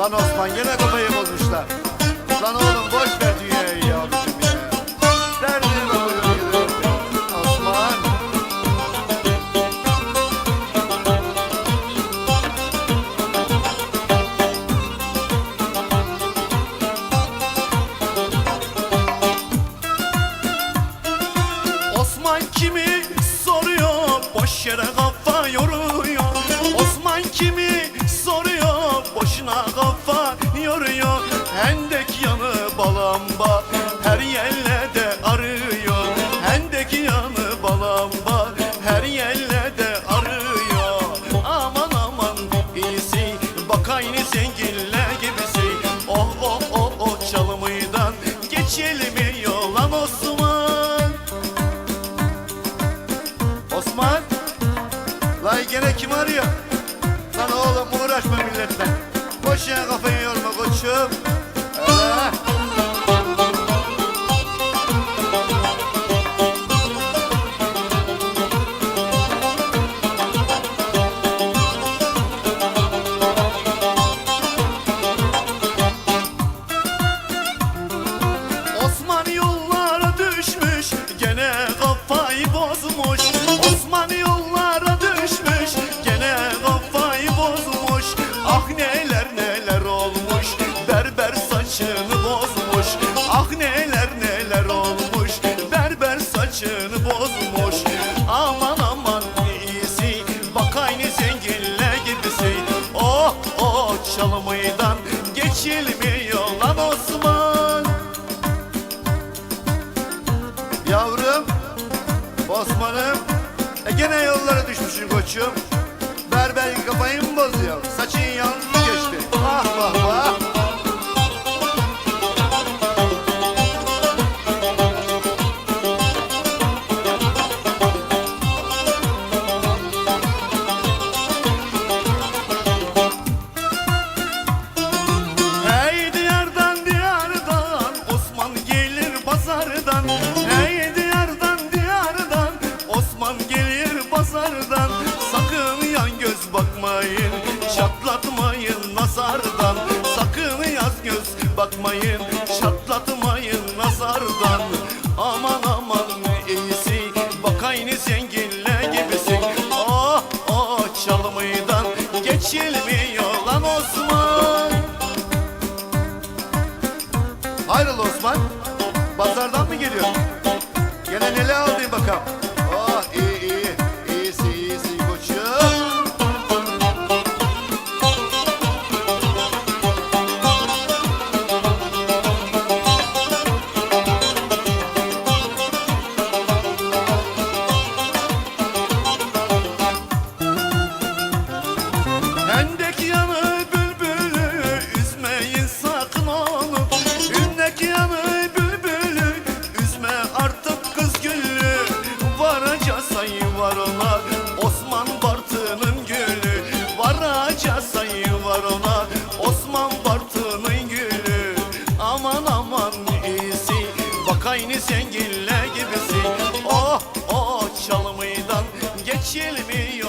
Lan Osman gene kafayı bozmuşlar. Lan oğlum boş ver dünyayı ya abicim ya. Derdine bakıyor gidiyor. Osman. Osman kimi soruyor boş yere kafa yoruyor kafa yoruyor Hendek yanı balamba her yerlerde arıyor Hendek yanı balamba her yerlerde arıyor Aman aman iyisi bak aynı zenginler gibisi Oh oh oh oh çalımıydan geçilmiyor lan Osman Osman. Lan gene kim arıyor? Lan oğlum uğraşma milletle. Boşuna kafayı yorma koçum. Öyle. Oh çalımıydan geçilmiyor lan Osman Yavrum. Osman'ım. E gene yollara düşmüşsün koçum. Berberin kafayı mı bozuyor? Saçın yalnız mı geçti? Ah vah vah. Göz bakmayın Çatlatmayın nazardan Aman aman iyisi Bak aynı zenginler gibisin Oh oh çalımıydan Geçilmiyor lan Osman Hayrola Osman? Pazardan mı geliyor? Gene neler aldın bakalım? Bak aynı zenginler gibisi Oh oh çalımıydan geçilmiyor